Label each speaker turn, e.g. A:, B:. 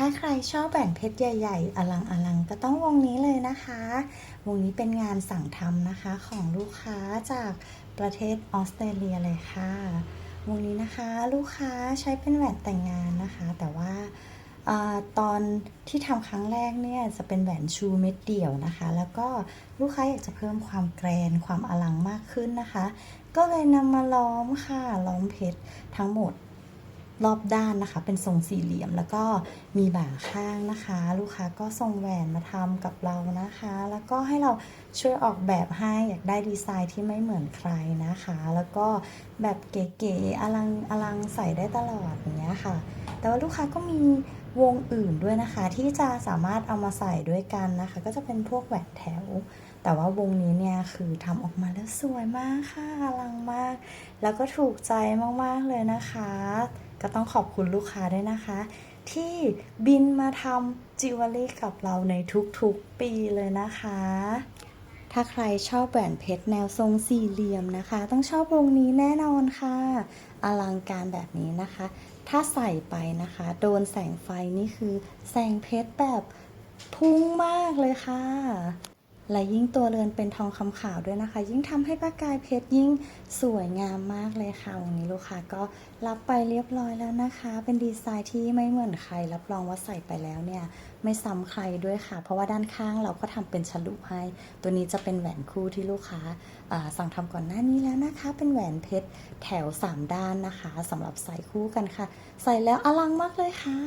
A: ถ้าใครชอบแหวนเพชรใหญ่ ๆ อลังอลังก็ต้องวงนี้เลยนะคะ วงนี้เป็นงานสั่งทำนะคะของลูกค้าจากประเทศออสเตรเลียเลยค่ะ วงนี้นะคะลูกค้าใช้เป็นแหวนแต่งงานนะคะ แต่ว่าอตอนที่ทำครั้งแรกเนี่ยจะเป็นแหวนชูเม็ดเดี่ยวนะคะ แล้วก็ลูกค้าอยากจะเพิ่มความแกรนความอลังมากขึ้นนะคะ ก็เลยนำมาล้อมค่ะล้อมเพชรทั้งหมด รอบด้านนะคะ เป็นทรงสี่เหลี่ยมแล้วก็มีบ่าข้างนะคะ ลูกค้าก็ส่งแหวนมาทำกับเรานะคะ แล้วก็ให้เราช่วยออกแบบให้อยากได้ดีไซน์ที่ไม่เหมือนใครนะคะ แล้วก็แบบเก๋ๆอลังอลังใส่ได้ตลอดอย่างเงี้ยค่ะ แต่ว่าลูกค้าก็มีวงอื่นด้วยนะคะ ที่จะสามารถเอามาใส่ด้วยกันนะคะ ก็จะเป็นพวกแหวนแถว แต่ว่าวงนี้เนี่ยคือทำออกมาแล้วสวยมากค่ะอลังมาก แล้วก็ถูกใจมากๆเลยนะคะ ก็ต้องขอบคุณลูกค้าด้วยนะคะ ที่บินมาทำจิวเวลรี่กับเราในทุกๆปีเลยนะคะ ถ้าใครชอบแหวนเพชรแนวทรงสี่เหลี่ยมนะคะ ต้องชอบวงนี้แน่นอนค่ะ อลังการแบบนี้นะคะ ถ้าใส่ไปนะคะ โดนแสงไฟนี่คือแสงเพชรแบบพุ่งมากเลยค่ะ และยิ่งตัวเรือนเป็นทองคำขาวด้วยนะคะ ยิ่งทำให้ประกายเพชรยิ่งสวยงามมากเลยค่ะวันนี้ลูกค้าก็รับไปเรียบร้อยแล้วนะคะ เป็นดีไซน์ที่ไม่เหมือนใคร รับรองว่าใส่ไปแล้วเนี่ยไม่ซ้ำใครด้วยค่ะ เพราะว่าด้านข้างเราก็ทำเป็นฉลุให้ ตัวนี้จะเป็นแหวนคู่ที่ลูกค้าสั่งทำก่อนหน้านี้แล้วนะคะ เป็นแหวนเพชรแถว 3 ด้านนะคะสำหรับใส่คู่กันค่ะ ใส่แล้วอลังมากเลยค่ะ